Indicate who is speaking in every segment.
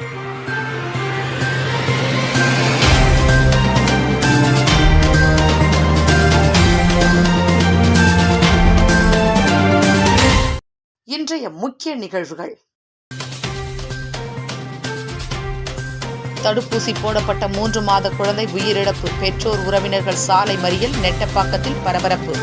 Speaker 1: இன்றைய முக்கிய நிகழ்வுகள். தடுப்பூசி போடப்பட்ட மூன்று மாத குழந்தை உயிரிழப்பு. பெற்றோர் உறவினர்கள் சாலை மறியல் நெட்டப்பாக்கத்தில் பரபரப்பு.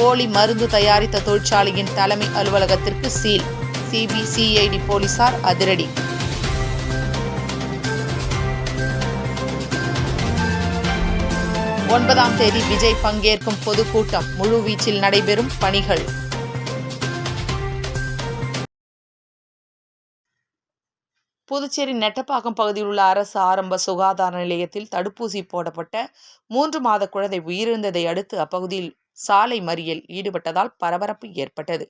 Speaker 1: போலி மருந்து தயாரித்த தொழிற்சாலையின் தலைமை அலுவலகத்திற்கு சீல். சிபிசிஐடி போலீசார் அதிரடி. ஒன்பதாம் தேதி விஜய் பங்கேற்கும் பொதுக்கூட்டம் முழுவீச்சில் நடைபெறும் பணிகள். புதுச்சேரி நெட்டப்பாக்கம் பகுதியில் உள்ள அரசு ஆரம்ப சுகாதார நிலையத்தில் தடுப்பூசி போடப்பட்ட மூன்று மாத குழந்தை உயிரிழந்ததை அடுத்து அப்பகுதியில் சாலை மறியல் ஈடுபட்டதால் பரபரப்பு ஏற்பட்டது.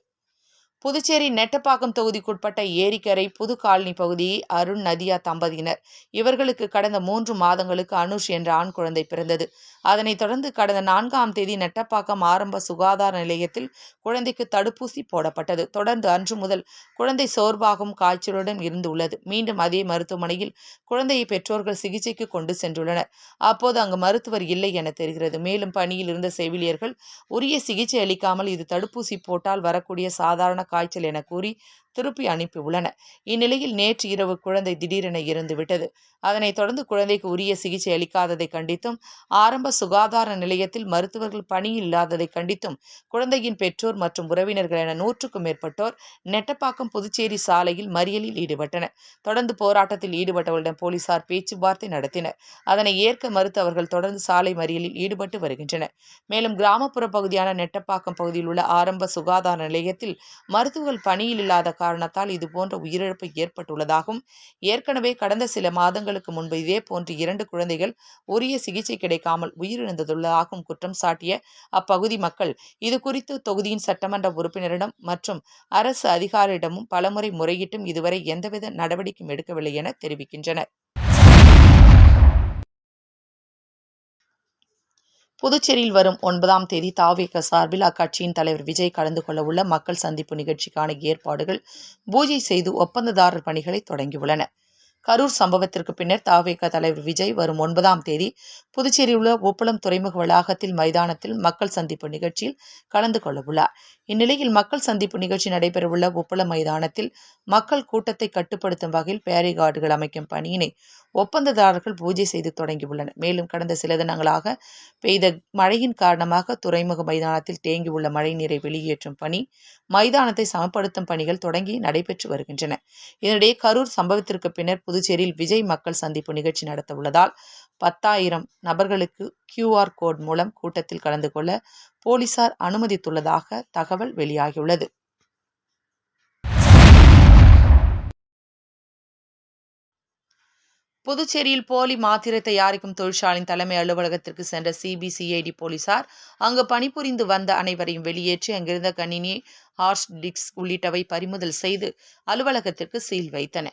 Speaker 1: புதுச்சேரி நெட்டப்பாக்கம் தொகுதிக்குட்பட்ட ஏரிக்கரை புது காலனி பகுதியை அருண் நதியா தம்பதியினர். இவர்களுக்கு கடந்த மூன்று மாதங்களுக்கு அனுஷ் என்ற ஆண் குழந்தை பிறந்தது. அதனைத் தொடர்ந்து கடந்த நான்காம் தேதி நெட்டப்பாக்கம் ஆரம்ப சுகாதார நிலையத்தில் குழந்தைக்கு தடுப்பூசி போடப்பட்டது. தொடர்ந்து அன்று முதல் குழந்தை சோர்வாகும் காய்ச்சலுடன் இருந்து உள்ளது மீண்டும் அதே மருத்துவமனையில் குழந்தையை பெற்றோர்கள் சிகிச்சைக்கு கொண்டு சென்றுள்ளனர். அப்போது அங்கு மருத்துவர் இல்லை என தெரிகிறது. மேலும் பணியில் இருந்த செவிலியர்கள் உரிய சிகிச்சை அளிக்காமல் இது தடுப்பூசி போட்டால் வரக்கூடிய சாதாரண காய்ச்சல் என கூறி திருப்பி அனுப்பியுள்ளன இந்நிலையில் நேற்று இரவு குழந்தை திடீரென இறந்துவிட்டது அதனைத் தொடர்ந்து குழந்தைக்கு உரிய சிகிச்சை அளிக்காததை கண்டித்தும் ஆரம்ப சுகாதார நிலையத்தில் மருத்துவர்கள் பணியில் இல்லாததை கண்டித்தும் குழந்தையின் பெற்றோர் மற்றும் உறவினர்கள் என நூற்றுக்கும் மேற்பட்டோர் நெட்டப்பாக்கம் புதுச்சேரி சாலையில் மறியலில் ஈடுபட்டனர். தொடர்ந்து போராட்டத்தில் ஈடுபட்டவர்களிடம் போலீசார் பேச்சுவார்த்தை நடத்தினர். அதனை ஏற்க மறுத்தவர்கள் தொடர்ந்து சாலை மறியலில் ஈடுபட்டு வருகின்றனர். மேலும் கிராமப்புற பகுதியான நெட்டப்பாக்கம் பகுதியில் உள்ள ஆரம்ப சுகாதார நிலையத்தில் மருத்துவர்கள் பணியில் இல்லாத காரணத்தால் இதுபோன்ற உயிரிழப்பு ஏற்பட்டுள்ளதாகவும் ஏற்கனவே கடந்த சில மாதங்களுக்கு முன்பு இதே போன்று இரண்டு குழந்தைகள் உரிய சிகிச்சை கிடைக்காமல் உயிரிழந்துள்ளதாகவும் குற்றம் சாட்டிய அப்பகுதி மக்கள் இது குறித்து தொகுதியின் சட்டமன்ற உறுப்பினரிடம் மற்றும் அரசு அதிகாரியிடமும் பலமுறை முறையிட்டும் இதுவரை எந்தவித நடவடிக்கையும் எடுக்கவில்லை என தெரிவிக்கின்றனர். புதுச்சேரியில் வரும் ஒன்பதாம் தேதி தாவேக சார்பில் அக்கட்சியின் தலைவர் விஜய் கலந்து கொள்ள உள்ள மக்கள் சந்திப்பு நிகழ்ச்சிக்கான ஏற்பாடுகள் பூஜை செய்து ஒப்பந்ததாரர் பணிகளை தொடங்கியுள்ளன. கரூர் சம்பவத்திற்கு பின்னர் தாவேக தலைவர் விஜய் வரும் ஒன்பதாம் தேதி புதுச்சேரியில் உள்ள உப்பளம் துறைமுக வளாகத்தில் மைதானத்தில் மக்கள் சந்திப்பு நிகழ்ச்சியில் கலந்து கொள்ள உள்ளார் இந்நிலையில் மக்கள் சந்திப்பு நிகழ்ச்சி நடைபெறவுள்ள உப்பளம் மைதானத்தில் மக்கள் கூட்டத்தை கட்டுப்படுத்தும் வகையில் பேரிகார்டுகள் அமைக்கும் பணியினை ஒப்பந்ததாரர்கள் பூஜை செய்து தொடங்கியுள்ளனர். மேலும் கடந்த சில தினங்களாக பெய்த மழையின் காரணமாக துறைமுக மைதானத்தில் தேங்கியுள்ள மழைநீரை வெளியேற்றும் பணி மைதானத்தை சமப்படுத்தும் பணிகள் தொடங்கி நடைபெற்று வருகின்றன. இதனிடையே கரூர் சம்பவத்திற்கு பின்னர் புதுச்சேரியில் விஜய் மக்கள் சந்திப்பு நிகழ்ச்சி நடத்த உள்ளதால் பத்தாயிரம் நபர்களுக்கு கியூஆர் கோட் மூலம் கூட்டத்தில் கலந்து கொள்ள போலீசார் அனுமதித்துள்ளதாக தகவல் வெளியாகியுள்ளது. புதுச்சேரியில் போலி மாத்திரை தயாரிக்கும் தொழிற்சாலையின் தலைமை அலுவலகத்திற்கு சென்ற சிபிசிஐடி போலீசார் அங்கு பணிபுரிந்து வந்த அனைவரையும் வெளியேற்றி அங்கிருந்த கணினி ஹார்ஸ் டிக்ஸ் உள்ளிட்டவை பறிமுதல் செய்து அலுவலகத்திற்கு சீல் வைத்தன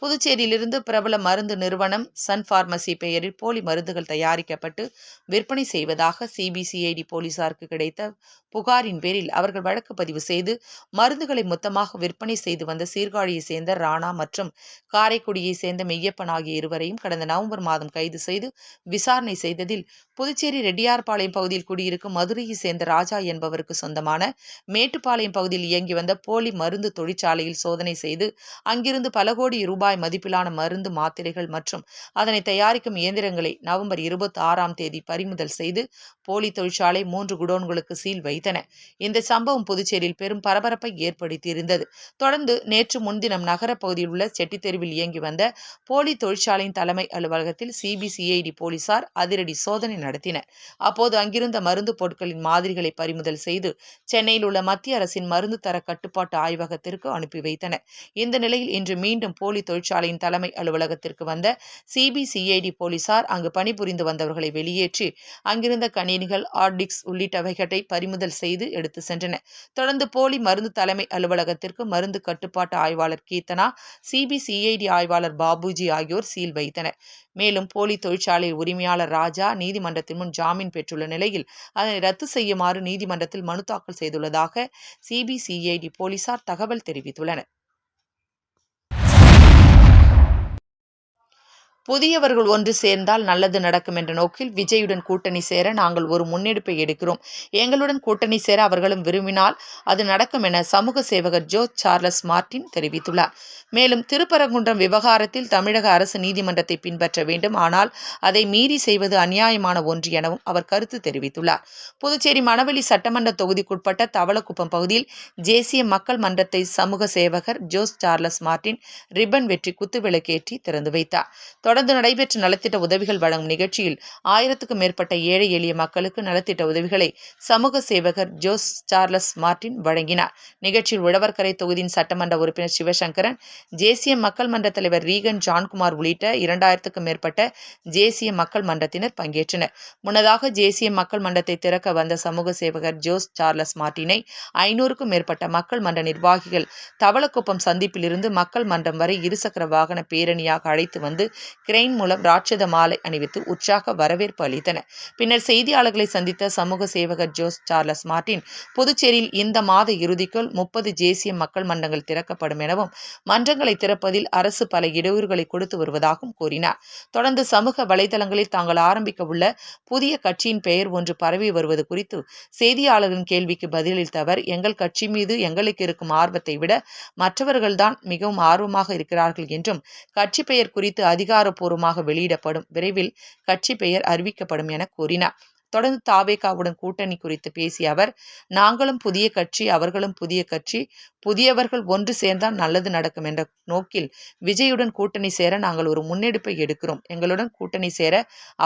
Speaker 1: புதுச்சேரியிலிருந்து பிரபல மருந்து நிறுவனம் சன் பார்மசி பெயரில் போலி மருந்துகள் தயாரிக்கப்பட்டு விற்பனை செய்வதாக சிபிசிஐடி போலீசாருக்கு கிடைத்த புகாரின் பேரில் அவர்கள் வழக்கு பதிவு செய்து மருந்துகளை மொத்தமாக விற்பனை செய்து வந்த சீர்காழியை சேர்ந்த ராணா மற்றும் காரைக்குடியை சேர்ந்த மெய்யப்பன் ஆகிய இருவரையும் கடந்த நவம்பர் மாதம் கைது செய்து விசாரணை செய்ததில் புதுச்சேரி ரெட்டியார்பாளையம் பகுதியில் குடியிருக்கும் மதுரையை சேர்ந்த ராஜா என்பவருக்கு சொந்தமான மேட்டுப்பாளையம் பகுதியில் இயங்கி வந்த போலி மருந்து தொழிற்சாலையில் சோதனை செய்து அங்கிருந்து பல கோடி ரூபாய் மதிப்பிலான மருந்து மாத்திரைகள் மற்றும் அதனை தயாரிக்கும் இயந்திரங்களை நவம்பர் இருபத்தி ஆறாம் தேதி பறிமுதல் செய்து போலி தொழிற்சாலை மூன்று குடோன்களுக்கு சீல் வைத்தன. இந்த சம்பவம் புதுச்சேரியில் பெரும் பரபரப்பை ஏற்படுத்தியிருந்தது. தொடர்ந்து நேற்று முன்தினம் நகர பகுதியில் உள்ள செட்டித்தெருவில் இயங்கி வந்த போலி தொழிற்சாலையின் தலைமை அலுவலகத்தில் சிபிசிஐடி போலீசார் அதிரடி சோதனை நடத்தினர். அப்போது அங்கிருந்த மருந்து பொருட்களின் மாதிரிகளை பறிமுதல் செய்து சென்னையில் உள்ள மத்திய அரசின் மருந்து தர கட்டுப்பாட்டு ஆய்வகத்திற்கு அனுப்பி வைத்தனர். இந்த நிலையில் இன்று மீண்டும் போலி தொழில் தொழிற்சாலையின் தலைமை அலுவலகத்திற்கு வந்த சிபிசிஐடி போலீசார் அங்கு பணிபுரிந்து வந்தவர்களை வெளியேற்றி அங்கிருந்த கணினிகள் ஆர்டிக்ஸ் உள்ளிட்டவைகளை பறிமுதல் செய்து எடுத்து சென்றனர் தொடர்ந்து போலி மருந்து தலைமை அலுவலகத்திற்கு மருந்து கட்டுப்பாட்டு ஆய்வாளர் கீர்த்தனா சிபிசிஐடி ஆய்வாளர் பாபுஜி ஆகியோர் சீல் வைத்தனர். மேலும் போலி தொழிற்சாலை உரிமையாளர் ராஜா நீதிமன்றத்தின் முன் ஜாமீன் பெற்றுள்ள நிலையில் அதனை ரத்து செய்யுமாறு நீதிமன்றத்தில் மனு தாக்கல் செய்துள்ளதாக சிபிசிஐடி போலீசார் தகவல் தெரிவித்துள்ளனர். புதியவர்கள் ஒன்று சேர்ந்தால் நல்லது நடக்கும் என்ற நோக்கில் விஜயுடன் கூட்டணி சேர நாங்கள் ஒரு முன்னெடுப்பை எடுக்கிறோம். எங்களுடன் கூட்டணி சேர அவர்களும் விரும்பினால் அது நடக்கும் என சமூக சேவகர் ஜோ சார்லஸ் மார்டின் தெரிவித்துள்ளார். மேலும் திருப்பரங்குன்றம் விவகாரத்தில் தமிழக அரசு நீதிமன்றத்தை பின்பற்ற வேண்டும். ஆனால் அதை மீறி செய்வது அநியாயமான ஒன்று எனவும் அவர் கருத்து தெரிவித்துள்ளார். புதுச்சேரி மணவெளி சட்டமன்ற தொகுதிக்குட்பட்ட தவளக்குப்பம் பகுதியில் தேசிய மக்கள் மன்றத்தை சமூக சேவகர் ஜோஸ் சார்லஸ் மார்டின் ரிப்பன் வெற்றி குத்துவிளக்கேற்றி திறந்து வைத்தார். தொடர்ந்து நடைபெற்ற நலத்திட்ட உதவிகள் வழங்கும் நிகழ்ச்சியில் ஆயிரத்துக்கும் மேற்பட்ட ஏழை எளிய மக்களுக்கு நலத்திட்ட உதவிகளை சமூக சேவகர் ஜோஸ் சார்லஸ் மார்டின் வழங்கினார். நிகழ்ச்சியில் உழவர்கரை தொகுதியின் சட்டமன்ற உறுப்பினர் சிவசங்கரன் தேசிய மக்கள் மன்ற தலைவர் ரீகன் ஜான்குமார் உள்ளிட்ட இரண்டாயிரத்துக்கும் மேற்பட்ட தேசிய மக்கள் மன்றத்தினர் பங்கேற்றனர். முன்னதாக தேசிய மக்கள் மன்றத்தை திறக்க வந்த சமூக சேவகர் ஜோஸ் சார்லஸ் மார்டினை ஐநூறுக்கும் மேற்பட்ட மக்கள் மன்ற நிர்வாகிகள் தவளக்குப்பம் சந்திப்பிலிருந்து மக்கள் மன்றம் வரை இருசக்கர வாகன பேரணியாக அழைத்து வந்து கிரெயின் மூலம் ராட்சத மாலை அணிவித்து உற்சாக வரவேற்பு அளித்தனர் பின்னர் செய்தியாளர்களை சந்தித்த சமூக சேவகர் ஜோஸ் சார்லஸ் மார்டின் புதுச்சேரியில் இந்த மாத இறுதிக்குள் முப்பது தேசிய மக்கள் மன்றங்கள் திறக்கப்படும் எனவும் மன்றங்களை திறப்பதில் அரசு பல இடையூறுகளை கொடுத்து வருவதாகவும் கூறினார். தொடர்ந்து சமூக வலைதளங்களில் தாங்கள் ஆரம்பிக்க உள்ள புதிய கட்சியின் பெயர் ஒன்று பரவி வருவது குறித்து செய்தியாளர்களின் கேள்விக்கு பதிலளித்த அவர் எங்கள் கட்சி மீது எங்களுக்கு இருக்கும் ஆர்வத்தை விட மற்றவர்கள்தான் மிகவும் ஆர்வமாக இருக்கிறார்கள் என்றும் கட்சி பெயர் குறித்து அதிகாரப்பூர்வமாக வெளியிடப்படும். விரைவில் கட்சி பெயர் அறிவிக்கப்படும் என கூறினார். தொடர்ந்து தாவேகாவுடன் கூட்டணி குறித்து பேசிய அவர் நாங்களும் புதிய கட்சி அவர்களும் புதிய கட்சி புதியவர்கள் ஒன்று சேர்ந்தால் நல்லது நடக்கும் என்ற நோக்கில் விஜயுடன் கூட்டணி சேர நாங்கள் ஒரு முன்னெடுப்பை எடுக்கிறோம். எங்களுடன் கூட்டணி சேர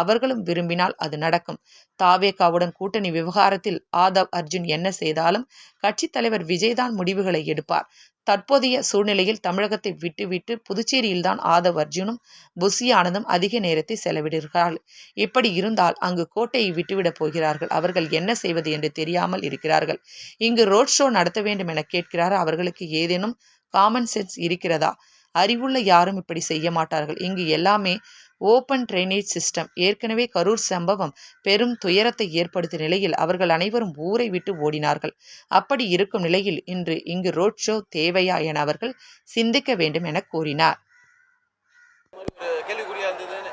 Speaker 1: அவர்களும் விரும்பினால் அது நடக்கும். தாவேகாவுடன் கூட்டணி விவகாரத்தில் ஆதவ் அர்ஜுன் என்ன செய்தாலும் கட்சித் தலைவர் விஜய்தான் முடிவுகளை எடுப்பார். தற்போதைய சூழ்நிலையில் தமிழகத்தை விட்டுவிட்டு புதுச்சேரியில்தான் ஆதவ் அர்ஜுனும் புசி ஆனந்தும் அதிக நேரத்தை செலவிடுகிறார்கள் இப்படி இருந்தால் அங்கு கோட்டையை விட்டுவிடப் போகிறார்கள். அவர்கள் என்ன செய்வது என்று தெரியாமல் இருக்கிறார்கள். இங்கு ரோட் ஷோ நடத்த வேண்டும் என கேட்கிறார்? அவர்களுக்கு ஏதேனும் காமன் சென்ஸ் இருக்கிறதா? அறிவுள்ள யாரும் இப்படி செய்ய மாட்டார்கள். இங்கு எல்லாமே ஓப்பன் ட்ரைனேஜ் சிஸ்டம் ஏற்கனவே கரூர் சம்பவம் பெரும் துயரத்தை ஏற்படுத்திய நிலையில் அவர்கள் அனைவரும் ஊரை விட்டு ஓடினார்கள். அப்படி இருக்கும் நிலையில் இன்று இங்கு ரோட் ஷோ தேவையா என அவர்கள் சிந்திக்க வேண்டும் என கூறினார்.
Speaker 2: கேள்விக்குறியா இருந்தது.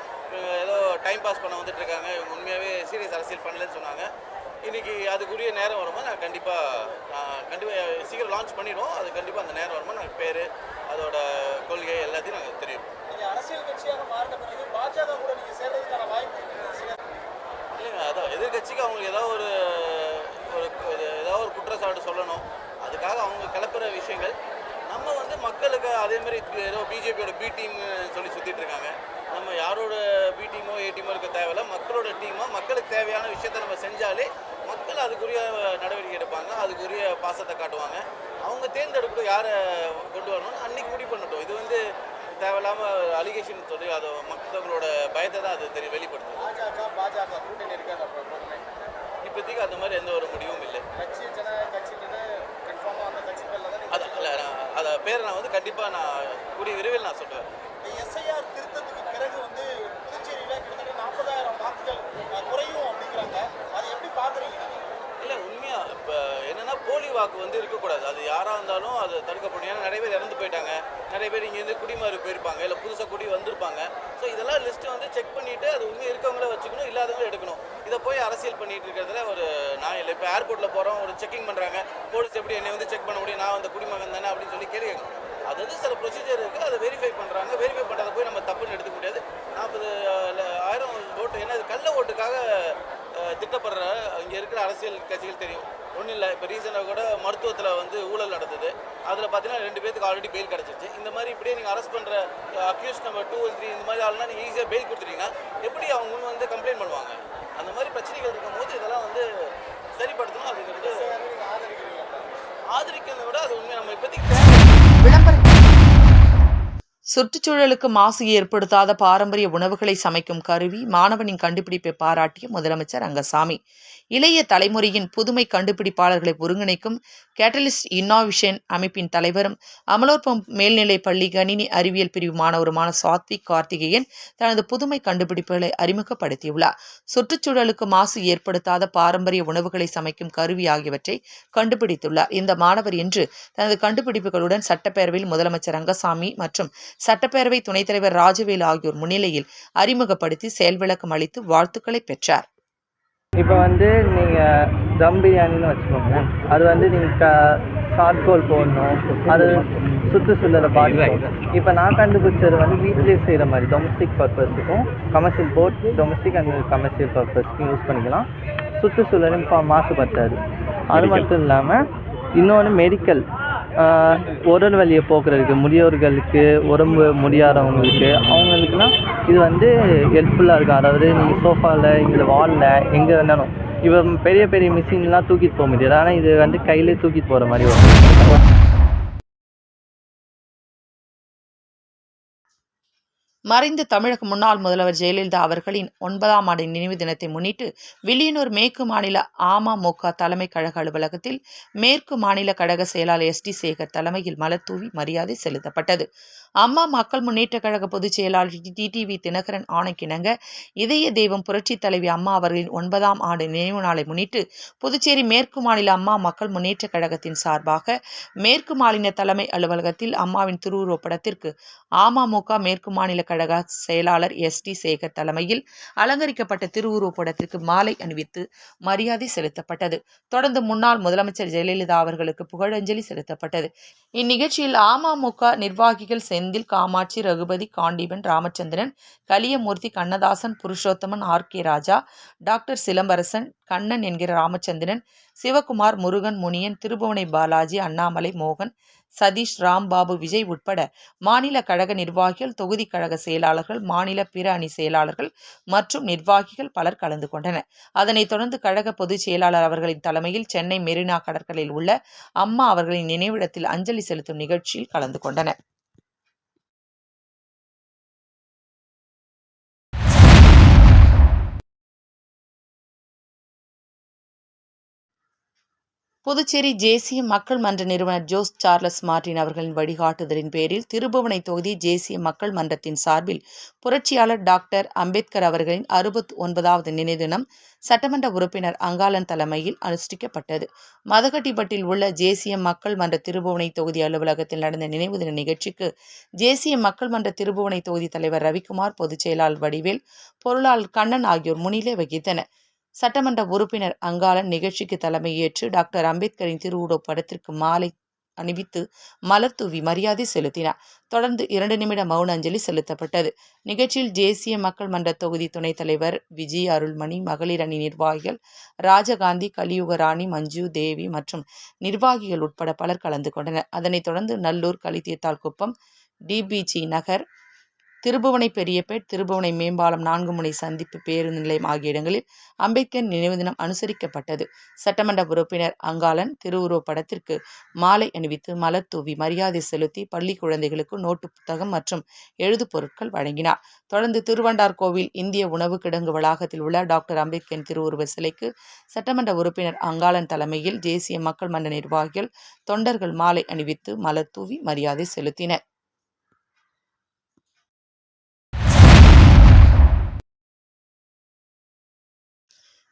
Speaker 2: ஏதோ டைம் பாஸ் பண்ண வந்துட்டு இருக்காங்க. இவங்க உண்மையாகவே சீரியஸ் அரசியல் பண்ணலன்னு சொன்னாங்க. இன்னைக்கு அதுக்குரிய நேரம் வரும்போது நான் கண்டிப்பாக கண்டிப்பாக சீக்கிரம் லான்ச் பண்ணிடுவோம். அது கண்டிப்பாக அந்த நேரம் வரும்போது நாங்கள் பேர் அதோட கொள்கை எல்லாத்தையும் நாங்கள் தெரிவிப்போம்.
Speaker 3: அரசியல் கட்சியாக மாறின பிறகு பாஜக கூட சேர்றதுக்கான வாய்ப்பு
Speaker 2: இல்லைங்க அதான் எதிர்கட்சிக்கு அவங்களுக்கு ஏதாவது ஒரு ஒரு ஏதாவது ஒரு குற்றச்சாட்டு சொல்லணும். அதுக்காக அவங்க கிளப்புற விஷயங்கள். நம்ம வந்து மக்களுக்கு அதே மாதிரி ஏதோ பிஜேபியோட பி டீம் சொல்லி சுற்றிட்டு இருக்காங்க. நம்ம யாரோட பி டீமோ ஏ டீமோ இருக்க தேவையில்ல. மக்களோட டீமோ மக்களுக்கு தேவையான விஷயத்த நம்ம செஞ்சாலே மக்கள் அதுக்குரிய நடவடிக்கை எடுப்பாங்க. அதுக்குரிய பாசத்தை காட்டுவாங்க. அவங்க தேர்ந்தெடுக்கட்டும் யாரை கொண்டு வரணும்னு அன்னைக்கு முடிவு பண்ணட்டும். இது வந்து தேவையில்லாமல் அலிகேஷன் சொல்லி அது மக்களோட பயத்தை தான் அது தெரிய வெளிப்படுத்தும்
Speaker 3: பாஜக கூட்டணி இருக்காது
Speaker 2: இப்போதைக்கு அந்த மாதிரி எந்த ஒரு முடிவும் இல்லை.
Speaker 3: கட்சி
Speaker 2: அது இல்லை நான் அதை பேரை நான் வந்து கண்டிப்பாக நான் கூடிய விரைவில் நான் சொல்லுவேன்
Speaker 3: எஸ்ஐஆர் திருத்தத்துக்கு பிறகு வந்து புதுச்சேரியில் கிட்டத்தட்ட நாற்பதாயிரம் வாக்குகள் குறையும் அப்படிங்கிறாங்க அதை எப்படி பார்க்குறீங்க
Speaker 2: இல்லை உண்மையாக இப்போ என்னென்னா போலி வாக்கு வந்து இருக்கக்கூடாது. அது யாராக இருந்தாலும் அது தடுக்கப்படும் ஏன்னா நிறைய பேர் இறந்து போயிட்டாங்க. நிறைய பேர் இங்கேருந்து குடிமாறி போயிருப்பாங்க. இல்லை புதுசாக குடி வந்திருப்பாங்க. ஸோ இதெல்லாம் லிஸ்ட்டு வந்து செக் பண்ணிவிட்டு அது உண்மை இருக்கவங்கள வச்சுக்கணும் இல்லாதவங்களும் எடுக்கணும். இதை போய் அரசியல் பண்ணிட்டு இருக்கிறதுல ஒரு நான் இல்லை இப்போ ஏர்போர்ட்டில் போகிறோம் ஒரு செக்கிங் பண்ணுறாங்க போலீஸ் எப்படி என்னை வந்து செக் பண்ண முடியும்? நான் வந்து குடிமகன் தானே அப்படின்னு சொல்லி கேள்வி அது வந்து சில ப்ரொசீஜர் இருக்குது அதை வெரிஃபை பண்ணுறாங்க வெரிஃபை பண்ணுறதை போய் நம்ம தப்புன்னு எடுத்துக்க முடியாது. நாற்பது ஆயிரம் ஓட்டு ஏன்னா இது கள்ள ஓட்டுக்காக திட்டப்படுற இங்கே இருக்கிற அரசியல் கட்சிகள் தெரியும். ஒன்றும் இல்லை இப்போ ரீசெண்டாக கூட மருத்துவத்தில் வந்து ஊழல் நடந்தது. அதில் பார்த்தீங்கன்னா ரெண்டு பேருக்கு ஆல்ரெடி பெயில் கிடச்சிச்சு இந்த மாதிரி இப்படியே நீங்கள் அரெஸ்ட் பண்ணுற அக்யூஸ் நம்பர் டூ த்ரீ இந்த மாதிரி ஆள்லாம் நீங்கள் ஈஸியாக பெயில் கொடுத்துட்டீங்கன்னா எப்படி அவங்க முன் வந்து கம்ப்ளைண்ட் பண்ணுவாங்க? அந்த மாதிரி பிரச்சனைகள் இருக்கும்போது இதெல்லாம் வந்து சரிப்படுத்தணும். அப்படிங்கிறது ஆதரிக்கிறதை விட அது உண்மை நம்ம இப்போதைக்கு தேவை
Speaker 1: விளம்பர சுற்றுச்சூழலுக்கு மாசு ஏற்படுத்தாத பாரம்பரிய உணவுகளை சமைக்கும் கருவி மாணவனின் கண்டுபிடிப்பை பாராட்டிய முதலமைச்சர் ரங்கசாமி. இளைய தலைமுறையின் புதுமை கண்டுபிடிப்பாளர்களை ஒருங்கிணைக்கும் கேட்டலிஸ்ட் இன்னோவிஷன் அமைப்பின் தலைவரும் அமலோற்பம் மேல்நிலை பள்ளி கணினி அறிவியல் பிரிவு மாணவருமான சாத்விக் கார்த்திகேயன் தனது புதுமை கண்டுபிடிப்புகளை அறிமுகப்படுத்தியுள்ளார். சுற்றுச்சூழலுக்கு மாசு ஏற்படுத்தாத பாரம்பரிய உணவுகளை சமைக்கும் கருவி ஆகியவற்றை கண்டுபிடித்துள்ளார். இந்த மாணவர் இன்று தனது கண்டுபிடிப்புகளுடன் சட்டப்பேரவையில் முதலமைச்சர் ரங்கசாமி மற்றும் சட்டப்பேரவை துணைத் தலைவர் ராஜவேலு ஆகியோர் முன்னிலையில் அறிமுகப்படுத்தி செயல்விளக்கம் அளித்து வாழ்த்துக்களை பெற்றார்.
Speaker 4: இப்போ வந்து நீங்கள் தம் பிரியாணின்னு வச்சுக்கோங்களேன். அது வந்து நீங்கள் சார்கோல் போடணும். அது சுற்றுச்சூழலை பாதிக்கும். இப்போ நான் கண்டுபிடிச்சது வந்து வீட்டிலே செய்கிற மாதிரி domestic பர்பஸுக்கும் commercial both domestic and commercial பர்பஸ்க்கும் use பண்ணிக்கலாம். சுற்றுச்சூழலும் பா மாசுபட்டாது அது மட்டும் இல்லாமல் இன்னொன்று மெடிக்கல் உடல் வலியை போக்குறதுக்கு முதியோர்களுக்கு உடம்பு முடியாதவங்களுக்கு அவங்களுக்குலாம் இது வந்து ஹெல்ப்ஃபுல்லாக இருக்கும். அதாவது நீங்கள் சோஃபாவில் இங்கே வாலில் எங்கே வேணாலும். இப்போ பெரிய பெரிய மிஷின்லாம் தூக்கிட்டு போக முடியாது. ஆனால் இது வந்து கையிலே தூக்கிட்டு போகிற மாதிரி வரும்.
Speaker 1: மறைந்த தமிழக முன்னாள் முதல்வர் ஜெயலலிதா அவர்களின் ஒன்பதாம் ஆண்டு நினைவு தினத்தை முன்னிட்டு வில்லியனூர் மேற்கு மாநில அமமுக தலைமை கழக அலுவலகத்தில் மேற்கு மாநில கழக செயலாளர் எஸ் டி சேகர் தலைமையில் மலர்தூவி மரியாதை செலுத்தப்பட்டது. அம்மா மக்கள் முன்னேற்ற கழக பொதுச் செயலாளர் டிடிவி தினகரன் ஆணைக்கிணங்க. இதய தெய்வம் புரட்சி தலைவி அம்மா அவர்களின் ஒன்பதாம் ஆண்டு நினைவு நாளை முன்னிட்டு புதுச்சேரி மேற்கு மாநில அம்மா மக்கள் முன்னேற்ற கழகத்தின் சார்பாக மேற்கு மாநில தலைமை அலுவலகத்தில் அம்மாவின் திருவுருவப்படத்திற்கு அமமுக மேற்கு மாநில கழக செயலாளர் எஸ் டி சேகர் தலைமையில் அலங்கரிக்கப்பட்ட திருவுருவப்படத்திற்கு மாலை அணிவித்து மரியாதை செலுத்தப்பட்டது. தொடர்ந்து முன்னாள் முதலமைச்சர் ஜெயலலிதா அவர்களுக்கு புகழஞ்சலி செலுத்தப்பட்டது. இந்நிகழ்ச்சியில் அமமுக நிர்வாகிகள் Senthil Kamatchi Ragupathi Kandeepan Ramachandran Kaliyamoorthy Kannadasan Purushothaman R. K. Raja doctor. Silambarasan Kannan என்கிற ராமச்சந்திரன் சிவகுமார் முருகன் முனியன் திருபுவனை பாலாஜி அண்ணாமலை மோகன் சதீஷ் ராம்பாபு விஜய் உட்பட மாநில கழக நிர்வாகிகள் தொகுதி கழக செயலாளர்கள் மாநில பிற அணி செயலாளர்கள் மற்றும் நிர்வாகிகள் பலர் கலந்து கொண்டனர். அதனைத் தொடர்ந்து கழக பொதுச் செயலாளர் அவர்களின் தலைமையில் சென்னை மெரினா கடற்கரையில் உள்ள அம்மா அவர்களின் நினைவிடத்தில் அஞ்சலி செலுத்தும் நிகழ்ச்சியில் கலந்து கொண்டனர். புதுச்சேரி தேசிய மக்கள் மன்ற நிறுவனர் ஜோஸ் சார்லஸ் மார்டின் அவர்களின் வழிகாட்டுதலின் பேரில் திருபுவனை தொகுதி ஜேசிய மக்கள் மன்றத்தின் சார்பில் புரட்சியாளர் டாக்டர் அம்பேத்கர் அவர்களின் அறுபத்தி ஒன்பதாவது நினைவு தினம் சட்டமன்ற உறுப்பினர் அங்காளன் தலைமையில் அனுஷ்டிக்கப்பட்டது. மதகட்டிப்பட்டில் உள்ள தேசிய மக்கள் மன்ற திருபுவனை தொகுதி அலுவலகத்தில் நடந்த நினைவு தின நிகழ்ச்சிக்கு தேசிய மக்கள் மன்ற திருபுவனை தொகுதி தலைவர் ரவிக்குமார் பொதுச் செயலாளர் வடிவேல் பொருளாளர் கண்ணன் ஆகியோர் முன்னிலை வகித்தனர். சட்டமன்ற உறுப்பினர் அங்காளன் நிகழ்ச்சிக்கு தலைமையேற்று டாக்டர் அம்பேத்கரின் திருவுடோ படத்திற்கு மாலை அணிவித்து மலர் தூவி மரியாதை செலுத்தினார். தொடர்ந்து இரண்டு நிமிட மௌன அஞ்சலி செலுத்தப்பட்டது. நிகழ்ச்சியில் தேசிய மக்கள் மன்ற தொகுதி துணைத் தலைவர் விஜய் அருள்மணி மகளிர் அணி நிர்வாகிகள் ராஜகாந்தி கலியுக ராணி மஞ்சு தேவி மற்றும் நிர்வாகிகள் உட்பட பலர் கலந்து கொண்டனர். அதனைத் தொடர்ந்து நல்லூர் கலித்தீர்த்தால் குப்பம் டிபிஜி நகர் திருபுவனை பெரியபேட் திருபுவனை மேம்பாலம் நான்கு முனை சந்திப்பு பேருந்து நிலையம் ஆகிய இடங்களில் அம்பேத்கர் நினைவு தினம் அனுசரிக்கப்பட்டது. சட்டமன்ற உறுப்பினர் அங்காளன் திருவுருவப் படத்திற்கு மாலை அணிவித்து மலர் தூவி மரியாதை செலுத்தி பள்ளி குழந்தைகளுக்கு நோட்டு புத்தகம் மற்றும் எழுது பொருட்கள் வழங்கினார். தொடர்ந்து திருவண்டார் கோவில் இந்திய உணவு கிடங்கு வளாகத்தில் உள்ள டாக்டர் அம்பேத்கர் திருவுருவ சிலைக்கு சட்டமன்ற உறுப்பினர் அங்காளன் தலைமையில் தேசிய மக்கள் மன்ற நிர்வாகிகள் தொண்டர்கள் மாலை அணிவித்து மலர் தூவி மரியாதை செலுத்தினர்.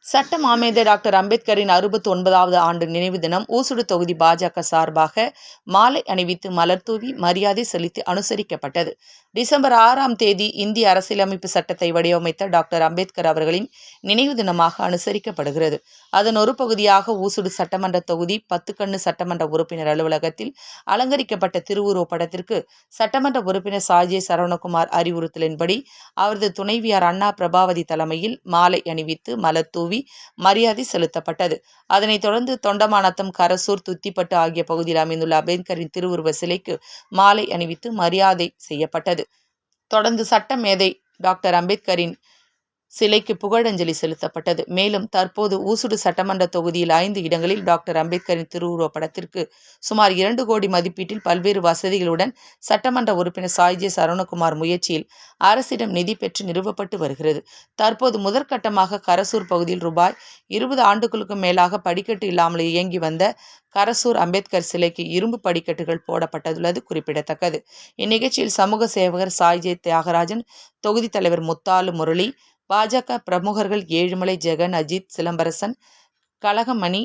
Speaker 1: சட்ட மாமேதை டாக்டர் அம்பேத்கரின் அறுபத்தி ஒன்பதாவது ஆண்டு நினைவு தினம் ஊசுடு தொகுதி பாஜக சார்பாக மாலை அணிவித்து மலர்தூவி மரியாதை செலுத்தி அனுசரிக்கப்பட்டது. டிசம்பர் ஆறாம் தேதி இந்திய அரசியலமைப்பு சட்டத்தை வடிவமைத்த டாக்டர் அம்பேத்கர் அவர்களின் நினைவு தினமாக அனுசரிக்கப்படுகிறது. அதன் ஒரு பகுதியாக ஊசுடு சட்டமன்ற தொகுதி பத்துக்கண்ணு சட்டமன்ற உறுப்பினர் அலுவலகத்தில் அலங்கரிக்கப்பட்ட திருவுருவப் படத்திற்கு சட்டமன்ற உறுப்பினர் சாஜே சரவணகுமார் அறிவுறுத்தலின்படி அவரது துணைவியார் அண்ணா பிரபாவதி தலைமையில் மாலை அணிவித்து மலர் தூவி மரியாதை செலுத்தப்பட்டது. அதனைத் தொடர்ந்து தொண்டமானத்தம் கரசூர் துத்திப்பட்டு ஆகிய பகுதியில் அமைந்துள்ள அம்பேத்கரின் திருவுருவ சிலைக்கு மாலை அணிவித்து மரியாதை செய்யப்பட்டது. தொடர்ந்து சட்ட மேதை டாக்டர் அம்பேத்கரின் சிலைக்கு புகழஞ்சலி செலுத்தப்பட்டது. மேலும் தற்போது ஊசுடு சட்டமன்ற தொகுதியில் ஐந்து இடங்களில் டாக்டர் அம்பேத்கரின் திருவுருவப் படத்திற்கு சுமார் இரண்டு கோடி மதிப்பீட்டில் பல்வேறு வசதிகளுடன் சட்டமன்ற உறுப்பினர் சாய்ஜி சரவணகுமார் முயற்சியில் அரசிடம் நிதி பெற்று நிறுவப்பட்டு வருகிறது. தற்போது முதற்கட்டமாக கரசூர் பகுதியில் ரூபாய் இருபது ஆண்டுகளுக்கும் மேலாக படிக்கட்டு இல்லாமல் இயங்கி வந்த கரசூர் அம்பேத்கர் சிலைக்கு இரும்பு படிக்கட்டுகள் போடப்பட்டுள்ளது குறிப்பிடத்தக்கது. இந்நிகழ்ச்சியில் சமூக சேவகர் சாய்ஜே தியாகராஜன் தொகுதி தலைவர் முத்தாலு முரளி பாஜக பிரமுகர்கள் ஏழுமலை ஜெகன் அஜித் சிலம்பரசன் கலகமணி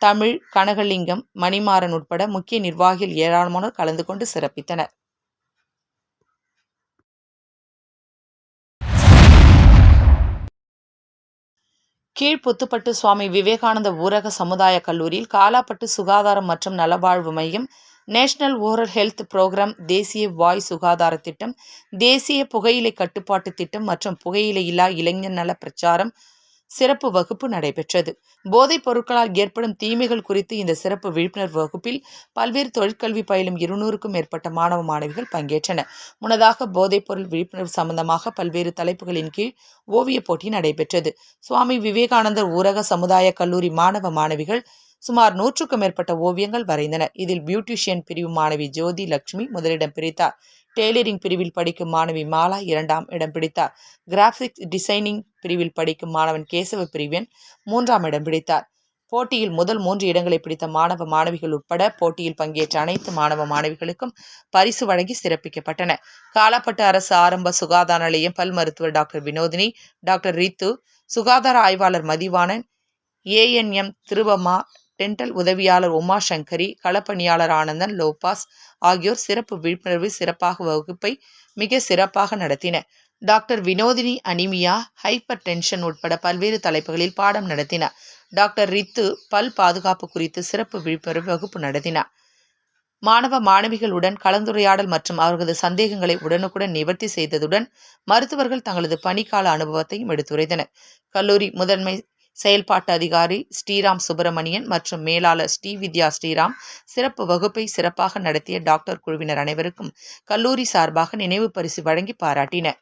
Speaker 1: தமிழ் கனகலிங்கம் மணிமாறன் உட்பட முக்கிய நிர்வாகிகள் ஏராளமானோர் கலந்து கொண்டு சிறப்பித்தனர். கீழ்புத்துப்பட்டு சுவாமி விவேகானந்த ஊரக சமுதாய கல்லூரியில் காலாப்பட்டு சுகாதாரம் மற்றும் நலவாழ்வு மையம் நேஷனல் ஓரல் ஹெல்த் புரோகிராம் தேசிய வாய் சுகாதார திட்டம் தேசிய புகையிலை கட்டுப்பாட்டு திட்டம் மற்றும் புகையிலை இல்லா இளைஞர் நல பிரச்சாரம் சிறப்பு வகுப்பு நடைபெற்றது. போதைப் பொருட்களால் ஏற்படும் தீமைகள் குறித்து இந்த சிறப்பு விழிப்புணர்வு வகுப்பில் பல்வேறு தொழிற்கல்வி பயிலும் இருநூறுக்கும் மேற்பட்ட மாணவ மாணவிகள் பங்கேற்றனர். முன்னதாக போதைப்பொருள் விழிப்புணர்வு சம்பந்தமாக பல்வேறு தலைப்புகளின் கீழ் ஓவியப் போட்டி நடைபெற்றது. சுவாமி விவேகானந்தர் ஊரக சமுதாய கல்லூரி மாணவ மாணவிகள் சுமார் நூற்றுக்கும் மேற்பட்ட ஓவியங்கள் வரைந்தனர் இதில் பியூட்டிஷியன் பிரிவு மாணவி ஜோதி லட்சுமி முதலிடம் பிரித்தார். டெய்லரிங் பிரிவில் படிக்கும் மாணவி மாலா இரண்டாம் இடம் பிடித்தார். கிராஃபிக்ஸ் டிசைனிங் பிரிவில் படிக்கும் மாணவன் கேசவ பிரிவன் மூன்றாம் இடம் பிடித்தார். போட்டியில் முதல் மூன்று இடங்களை பிடித்த மாணவ மாணவிகள் உட்பட போட்டியில் பங்கேற்ற அனைத்து மாணவ மாணவிகளுக்கும் பரிசு வழங்கி சிறப்பிக்கப்பட்டன. காலாப்பட்டு அரசு ஆரம்ப சுகாதார நிலையம் பல் மருத்துவர் டாக்டர் வினோதினி டாக்டர் ரித்து சுகாதார ஆய்வாளர் மதிவாணன் ஏஎன்எம் திருவம்மா டென்டல் உதவியாளர் உமா சங்கரி களப்பணியாளர் ஆனந்தன் லோபாஸ் ஆகியோர் சிறப்பு விழிப்புணர்வு சிறப்பாக வகுப்பை மிக சிறப்பாக நடத்தினர் doctor Vinodhini anaemia hypertension உட்பட பல்வேறு தலைப்புகளில் பாடம் நடத்தினார் டாக்டர் ரித்து பல் பாதுகாப்பு குறித்து சிறப்பு விழிப்புணர்வு வகுப்பு நடத்தினார் மாணவ மாணவிகளுடன் கலந்துரையாடல் மற்றும் அவர்களது சந்தேகங்களை உடனுக்குடன் நிவர்த்தி செய்ததுடன் மருத்துவர்கள் தங்களது பணிக்கால அனுபவத்தையும் எடுத்துரைத்தனர். கல்லூரி முதன்மை செயல்பாட்டு அதிகாரி ஸ்ரீராம் சுப்பிரமணியன் மற்றும் மேலாளர் ஸ்ரீ வித்யா ஸ்ரீராம் சிறப்பு வகுப்பை சிறப்பாக நடத்திய டாக்டர் குழுவினர் அனைவருக்கும் கல்லூரி சார்பாக நினைவு பரிசு வழங்கி பாராட்டினர்.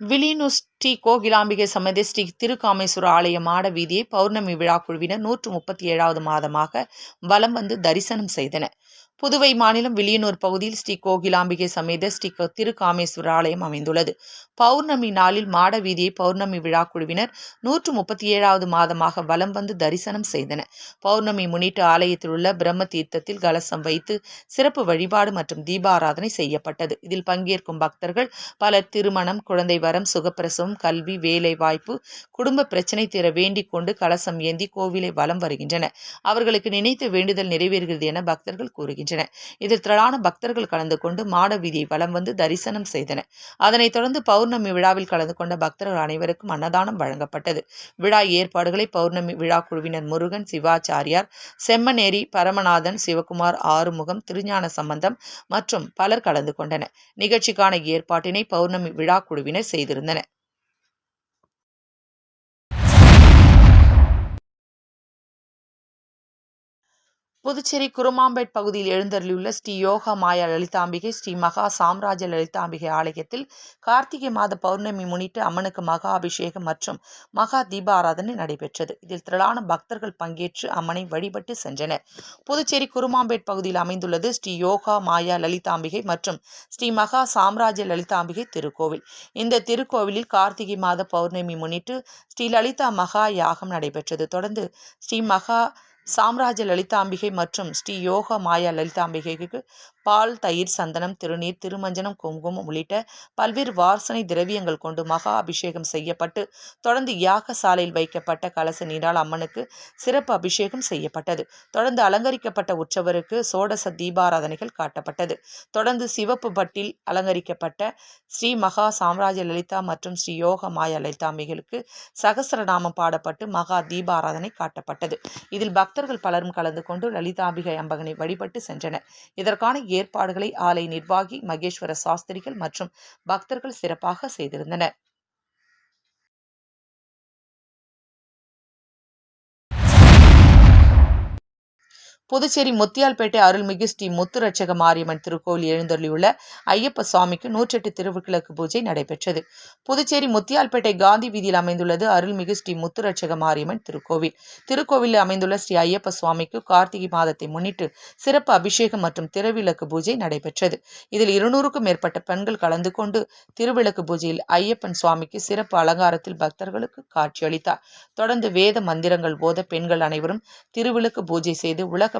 Speaker 1: வில்லியனூர் ஸ்ரீ கோகிலாம்பிகை சமேத ஸ்ரீ திருக்காமேஸ்வர ஆலய மாட வீதியை பௌர்ணமி விழா குழுவினர் நூற்று முப்பத்தி ஏழாவது மாதமாக வலம் வந்து தரிசனம் செய்தனர் புதுவை மாநிலம் வில்லியனூர் பகுதியில் ஸ்ரீ கோகிலாம்பிகை சமேத ஸ்ரீ திருக்காமேஸ்வர ஆலயம் அமைந்துள்ளது. பௌர்ணமி நாளில் மாட வீதியை பௌர்ணமி விழா குழுவினர் நூற்று முப்பத்தி ஏழாவது மாதமாக வலம் வந்து தரிசனம் செய்தனர் பௌர்ணமி முன்னிட்டு ஆலயத்தில் உள்ள பிரம்ம தீர்த்தத்தில் கலசம் வைத்து சிறப்பு வழிபாடு மற்றும் தீபாராதனை செய்யப்பட்டது. இதில் பங்கேற்கும் பக்தர்கள் பலர் திருமணம் குழந்தை வரம் சுகப்பிரசவம் கல்வி வேலை வாய்ப்பு குடும்ப பிரச்சனை தீர வேண்டிக் கொண்டு கலசம் ஏந்தி கோவிலை வலம் வருகின்றனர் அவர்களுக்கு நினைத்த வேண்டுதல் நிறைவேறுகிறது என பக்தர்கள் கூறுகின்றனர். இதில் திரளான பக்தர்கள் கலந்து கொண்டு மாட வீதியை வலம் வந்து தரிசனம் செய்தனர். அதனைத் தொடர்ந்து பௌர்ணமி விழாவில் கலந்து கொண்ட பக்தர்கள் அனைவருக்கும் அன்னதானம் வழங்கப்பட்டது. விழா ஏற்பாடுகளை பௌர்ணமி விழா குழுவினர் முருகன் சிவாச்சாரியார் செம்மநேரி பரமநாதன் சிவகுமார் ஆறுமுகம் திருஞான சம்பந்தம் மற்றும் பலர் கலந்து கொண்டனர். நிகழ்ச்சிக்கான ஏற்பாட்டினை பௌர்ணமி விழா குழுவினர் செய்திருந்தன. புதுச்சேரி குருமாம்பேட் பகுதியில் எழுந்தருளியுள்ள ஸ்ரீ யோகா மாயா லலிதாம்பிகை ஸ்ரீ மகா சாம்ராஜ்ய லலிதாம்பிகை ஆலயத்தில் கார்த்திகை மாத பௌர்ணமி முன்னிட்டு அம்மனுக்கு மகா அபிஷேகம் மற்றும் மகா தீபாராதனை நடைபெற்றது. இதில் திரளான பக்தர்கள் பங்கேற்று அம்மனை வழிபட்டு சென்றனர். புதுச்சேரி குருமாம்பேட் பகுதியில் அமைந்துள்ளது ஸ்ரீ யோகா மாயா லலிதாம்பிகை மற்றும் ஸ்ரீ மகா சாம்ராஜ்ய லலிதாம்பிகை திருக்கோவில். இந்த திருக்கோவிலில் கார்த்திகை மாத பௌர்ணமி முன்னிட்டு ஸ்ரீ லலிதா மகா யாகம் நடைபெற்றது. தொடர்ந்து ஸ்ரீ மகா சாம்ராஜ்ய லலிதாம்பிகை மற்றும் ஸ்ரீ யோக மாயா லலிதாம்பிகைக்கு பால் தயிர் சந்தனம் திருநீர் திருமஞ்சனம் குங்குமம் உள்ளிட்ட பல்வேறு வாசனை திரவியங்கள் கொண்டு மகா அபிஷேகம் செய்யப்பட்டு தொடர்ந்து யாக சாலையில் வைக்கப்பட்ட கலச நீரால் அம்மனுக்கு சிறப்பு அபிஷேகம் செய்யப்பட்டது. தொடர்ந்து அலங்கரிக்கப்பட்ட உற்சவருக்கு சோடச தீபாராதனைகள் காட்டப்பட்டது. தொடர்ந்து சிவப்பு பட்டில் அலங்கரிக்கப்பட்ட ஸ்ரீ மகா சாம்ராஜ்ய லலிதா மற்றும் ஸ்ரீ யோக மாயா லலிதாமிகளுக்கு சகசரநாமம் பாடப்பட்டு மகா தீபாராதனை காட்டப்பட்டது. இதில் பக்தர்கள் பலரும் கலந்து கொண்டு லலிதாம்பிகை அம்பகனை வழிபட்டு சென்றனர். இதற்கான ஏற்பாடுகளை ஆலை நிர்வாகி மகேஸ்வர சாஸ்திரிகள் மற்றும் பக்தர்கள் சிறப்பாக செய்திருந்தனர். புதுச்சேரி முத்தியால்பேட்டை அருள்மிகு ஸ்ரீ முத்துரட்சக மாரியம்மன் திருக்கோவில் எழுந்தருளியுள்ள ஐயப்ப சுவாமிக்கு நூற்றெட்டு திருவிக்கிழக்கு பூஜை நடைபெற்றது. புதுச்சேரி முத்தியால்பேட்டை காந்தி வீதியில் அமைந்துள்ளது அருள்மிகு ஸ்ரீ முத்துரட்சக மாரியம்மன் திருக்கோவில். திருக்கோவிலில் அமைந்துள்ள ஸ்ரீ ஐயப்ப சுவாமிக்கு கார்த்திகை மாதத்தை முன்னிட்டு சிறப்பு அபிஷேகம் மற்றும் திருவிளக்கு பூஜை நடைபெற்றது. இதில் இருநூறுக்கும் மேற்பட்ட பெண்கள் கலந்து கொண்டு திருவிளக்கு பூஜையில் ஐயப்பன் சுவாமிக்கு சிறப்பு அலங்காரத்தில் பக்தர்களுக்கு காட்சியளித்தார். தொடர்ந்து வேத மந்திரங்கள் போத பெண்கள் அனைவரும் திருவிளக்கு பூஜை செய்து உலக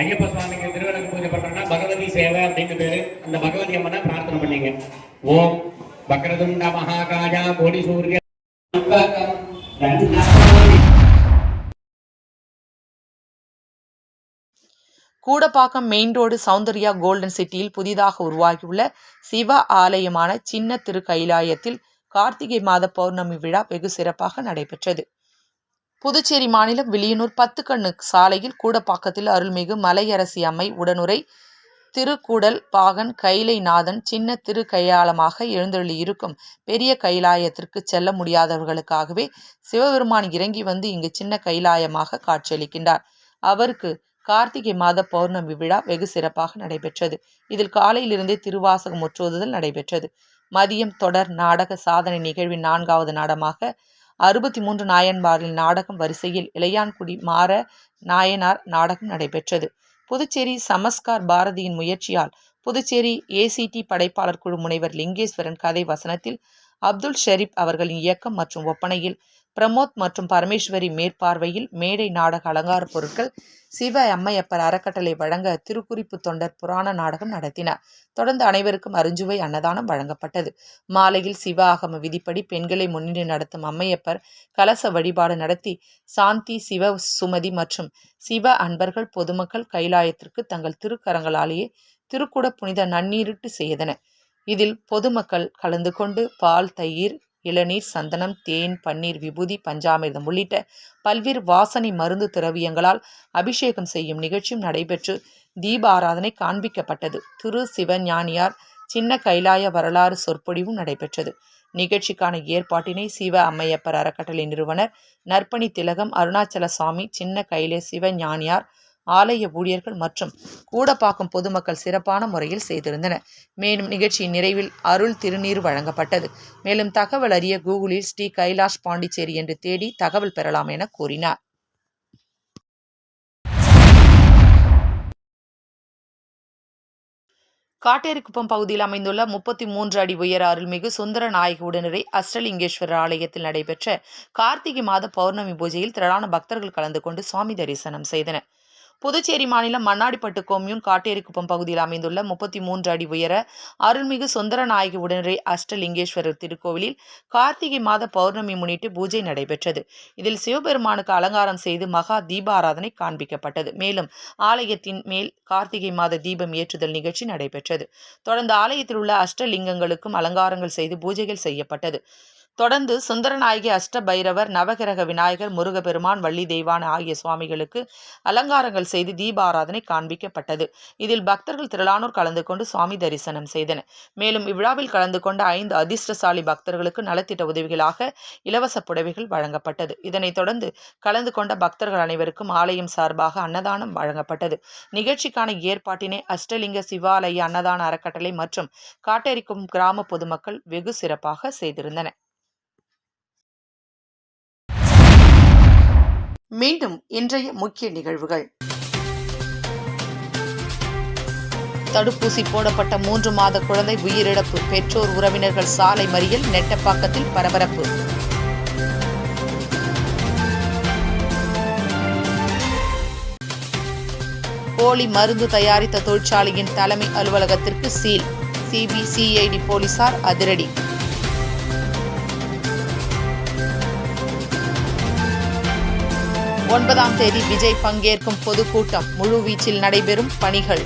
Speaker 5: ஐயப்ப சுவாமிக்கு திருவிளக்கு பூஜை பண்றோம்னா பகவதி சேவை அப்படின்னு பேரு. அந்த பகவதி அம்மனை பிரார்த்தனை பண்ணீங்க. ஓம் வக்ரதுண்ட மகாகாஜா கோடி சூரிய.
Speaker 1: Koodapakkam main road Soundarya golden சிட்டியில் புதிதாக உருவாகியுள்ள சிவ ஆலயமான சின்ன திரு கைலாயத்தில் கார்த்திகை மாத பௌர்ணமி விழா வெகு சிறப்பாக நடைபெற்றது. புதுச்சேரி மாநிலம் வில்லியனூர் பத்துக்கண்ணு சாலையில் கூடப்பாக்கத்தில் அருள்மிகு மலையரசி அம்மை உடனுரை திருக்கூடல் பாகன் கைலைநாதன் சின்ன திரு கையாளமாக எழுந்தருளி இருக்கும் பெரிய கைலாயத்திற்கு செல்ல முடியாதவர்களுக்காகவே சிவபெருமான் இறங்கி வந்து இங்கு சின்ன கைலாயமாக காட்சியளிக்கின்றார். அவருக்கு கார்த்திகை மாத பௌர்ணமி விழா வெகு சிறப்பாக நடைபெற்றது. இதில் காலையிலிருந்தே திருவாசகம் முற்றோதுதல் நடைபெற்றது. மதியம் தொடர் நாடக சாதனை நிகழ்வின் நான்காவது நாடமாக அறுபத்தி மூன்று நாயன்மாரில் நாடகம் வரிசையில் இளையான்குடி மாற நாயனார் நாடகம் நடைபெற்றது. புதுச்சேரி சமஸ்கார் பாரதியின் முயற்சியால் புதுச்சேரி ஏசிடி படைப்பாளர் குழு முனைவர் லிங்கேஸ்வரன் கதை வசனத்தில் அப்துல் ஷெரீப் அவர்களின் இயக்கம் மற்றும் ஒப்பனையில் பிரமோத் மற்றும் பரமேஸ்வரி மேற்பார்வையில் மேடை நாடக அலங்கார பொருட்கள் சிவ அம்மையப்பர் அறக்கட்டளை வழங்க திருக்குறிப்பு தொண்டர் புராண நாடகம் நடத்தினார். தொடர்ந்து அனைவருக்கும் அருஞ்சுவை அன்னதானம் வழங்கப்பட்டது. மாலையில் சிவ ஆகம விதிப்படி பெண்களை முன்னின்று நடத்தும் அம்மையப்பர் கலச வழிபாடு நடத்தி சாந்தி சிவ சுமதி மற்றும் சிவ அன்பர்கள் பொதுமக்கள் கைலாயத்திற்கு தங்கள் திருக்கரங்களாலேயே திருக்குட புனித நன்னீரிட்டு செய்தனர். இதில் பொதுமக்கள் கலந்து கொண்டு பால் தயிர் இளநீர் சந்தனம் தேன் பன்னீர் விபூதி பஞ்சாமிர்தம் உள்ளிட்ட பல்வேறு வாசனை மருந்து திரவியங்களால் அபிஷேகம் செய்யும் நிகழ்ச்சியும் நடைபெற்று தீப ஆராதனை காண்பிக்கப்பட்டது. திரு சிவஞானியார் சின்ன கைலாய வரலாறு சொற்பொழிவும் நடைபெற்றது. நிகழ்ச்சிக்கான ஏற்பாட்டினை சிவ அம்மையப்பர் அறக்கட்டளை நிறுவனர் நற்பணி திலகம் அருணாச்சல சுவாமி சின்ன கைலே சிவஞானியார் ஆலய ஊழியர்கள் மற்றும் கூடப்பாக்கம் பொதுமக்கள் சிறப்பான முறையில் செய்திருந்தனர். மேலும் நிகழ்ச்சியின் நிறைவில் அருள் திருநீர் வழங்கப்பட்டது. மேலும் தகவல் அறிய கூகுளில் ஸ்ரீ கைலாஷ் பாண்டிச்சேரி என்று தேடி தகவல் பெறலாம் என கூறினார். காட்டேரிக்குப்பம் பகுதியில் அமைந்துள்ள முப்பத்தி மூன்று அடி உயர அருள்மிகு சுந்தர நாயக உடனுரை அஷ்டலிங்கேஸ்வரர் ஆலயத்தில் நடைபெற்ற கார்த்திகை மாத பௌர்ணமி பூஜையில் திரளான பக்தர்கள் கலந்து கொண்டு சுவாமி தரிசனம் செய்தனர். புதுச்சேரி மாநிலம் மண்ணாடிப்பட்டு கொம்யூன் காட்டேரிக்குப்பம் பகுதியில் அமைந்துள்ள முப்பத்தி மூன்று அடி உயர அருள்மிகு சுந்தரநாயகி உடனே அஷ்டலிங்கேஸ்வரர் திருக்கோவிலில் கார்த்திகை மாத பௌர்ணமி முன்னிட்டு பூஜை நடைபெற்றது. இதில் சிவபெருமானுக்கு அலங்காரம் செய்து மகா தீபாராதனை காண்பிக்கப்பட்டது. மேலும் ஆலயத்தின் மேல் கார்த்திகை மாத தீபம் ஏற்றுதல் நிகழ்ச்சி நடைபெற்றது. தொடர்ந்து ஆலயத்தில் உள்ள அஷ்டலிங்கங்களுக்கும் அலங்காரங்கள் செய்து பூஜைகள் செய்யப்பட்டது. தொடர்ந்து சுந்தரநாயகி அஷ்டபைரவர் நவகிரக விநாயகர் முருகப்பெருமான் வள்ளி தெய்வான ஆகிய சுவாமிகளுக்கு அலங்காரங்கள் செய்து தீபாராதனை காண்பிக்கப்பட்டது. இதில் பக்தர்கள் திரளானோர் கலந்து கொண்டு சுவாமி தரிசனம் செய்தனர். மேலும் இவ்விழாவில் கலந்து கொண்ட ஐந்து அதிர்ஷ்டசாலி பக்தர்களுக்கு நலத்திட்ட உதவிகளாக இலவச புடவைகள் வழங்கப்பட்டது. இதனைத் தொடர்ந்து கலந்து கொண்ட பக்தர்கள் அனைவருக்கும் ஆலயம் சார்பாக அன்னதானம் வழங்கப்பட்டது. நிகழ்ச்சிக்கான ஏற்பாட்டினை அஷ்டலிங்க சிவாலய அன்னதான அறக்கட்டளை மற்றும் காட்டேரிக்கும் கிராம பொதுமக்கள் வெகு சிறப்பாக செய்திருந்தனர். மீண்டும் இன்றைய முக்கிய நிகழ்வுகள். தடுப்பூசி போடப்பட்ட மூன்று மாத குழந்தை உயிரிழப்பு. பெற்றோர் உறவினர்கள் சாலை மறியல் நெட்டப்பாக்கத்தில் பரபரப்பு. போலி மருந்து தயாரித்த தொழிற்சாலையின் தலைமை அலுவலகத்திற்கு சீல். சிபிசிஐடி போலீசார் அதிரடி. ஒன்பதாம் தேதி விஜய் பங்கேற்கும் பொதுக்கூட்டம். முழுவீச்சில் நடைபெறும் பணிகள்.